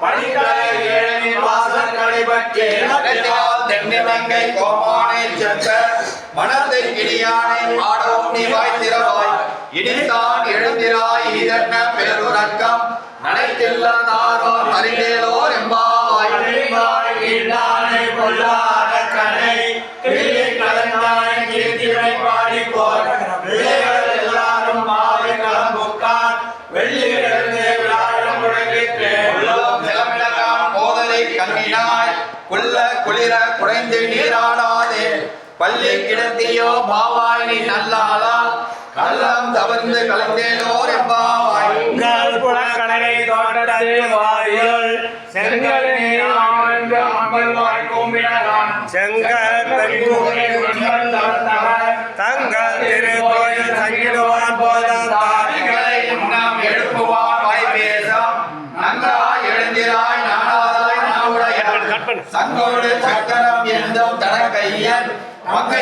பணிகளை ஏழனி வாசங்களை பற்றி தென்னிலங்கை கோமானை சென்ற மனத்தை கிளியானை பாடவும் நீ வாய்த்திரவாய் இனிதான் எழுந்திராய் இதென்ன பெருரக்கம் நனைத்தில்லாதாரோ அறிந்தேலோர் எம்பாய் இல்லானை கண்ணினாய் குள்ள குளிர குறைந்து நீராடாதே. பள்ளி கிடத்தியோ பாவாய் நீ நல்லாளால் கள்ளம் தவிர்ந்து கலந்தேலோர் எம்பாவாய் உங்கள் புலக்கடலை தோட்டத்து வாயில் செங்கலினே ஆழ்ந்த அமல்வாய் கும்பிடலாம். செங்கல் பெருங்கூரை உங்கள் தவத்தவர் தங்கள் திருக்கோயில் சங்கிடுவான் சங்கோடு சக்கரம் எந்தும் தடக்கையன் மங்கை